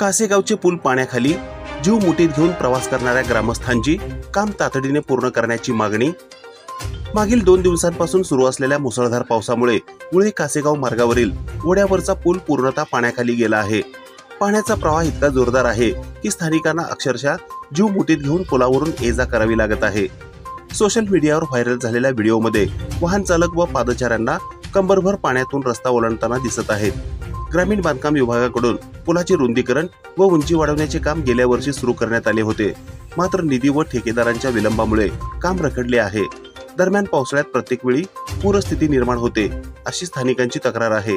कासेगावचे पूल पाण्याखाली जीव मुठीत घेऊन प्रवास करणाऱ्या ग्रामस्थांची काम तातडीने पूर्ण करण्याची मागणी. मागील दोन दिवसांपासून सुरू असलेल्या मुसळधार पावसामुळे मुळे कासेगाव मार्गावरील ओढ्यावरचा पूल पूर्णतः पाण्याखाली गेला आहे. पाण्याचा प्रवाह इतका जोरदार आहे की स्थानिकांना अक्षरशः जीव मुठीत घेऊन पुलावरून ये जा करावी लागत आहे. सोशल मीडियावर व्हायरल झालेल्या व्हिडिओमध्ये वाहन चालक व पादचाऱ्यांना कंबरभर पाण्यातून रस्ता ओलांडताना दिसत आहेत. ग्रामीण बांधकाम विभागाकडून पुलाचे रुंदीकरण व उंची वाढवण्याचे काम गेल्या वर्षी सुरू करण्यात आले होते. मात्र निधी व ठेकेदारांच्या विलंबामुळे काम रखडले आहे. दरम्यान पावसाळ्यात प्रत्येक वेळी पूरस्थिती निर्माण होते अशी स्थानिकांची तक्रार आहे.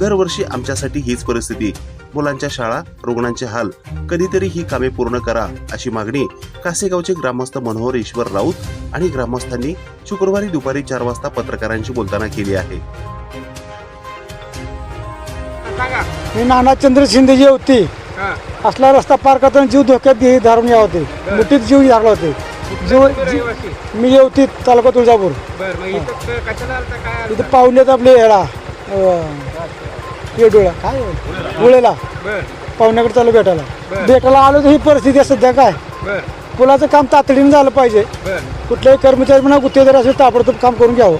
दरवर्षी आमच्यासाठी हीच परिस्थिती मुलांच्या शाळा रुग्णांचे हाल. कधीतरी ही कामे पूर्ण करा अशी मागणी कासेगावचे ग्रामस्थ मनोहर ईश्वर राऊत आणि ग्रामस्थांनी शुक्रवारी दुपारी चार वाजता पत्रकारांशी बोलताना केली आहे. मी नानाचंद्र शिंदे जी होती. हा. असला रस्ता पार करताना जीव धोक्यात धरून या होते. मुठीत जीव धरला होते. जीव? मी येवती तालुका तुळजापूर. बर मग इथं? पाहुण्यात आपले येळा येडोळा काय उळेला बर. पाहुण्याकडे चालू भेटायला. बरं. भेटायला आलो तर ही परिस्थिती आहे सध्या काय? पुलाचं काम तातडीने झालं पाहिजे. कुठल्याही कर्मचारी म्हणा गुत्तेदार असेल ताबडतोब काम करून घ्यावं.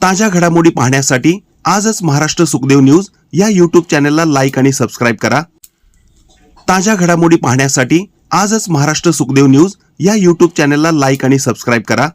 ताज्या घडामोडी पाहण्यासाठी आजच महाराष्ट्र सुखदेव न्यूज या यूट्यूब चॅनलला लाईक आणि सबस्क्राईब करा. ताज्या घडामोडी पाहण्यासाठी आजच महाराष्ट्र सुखदेव न्यूज या यूट्यूब चॅनलला लाईक आणि सबस्क्राईब करा.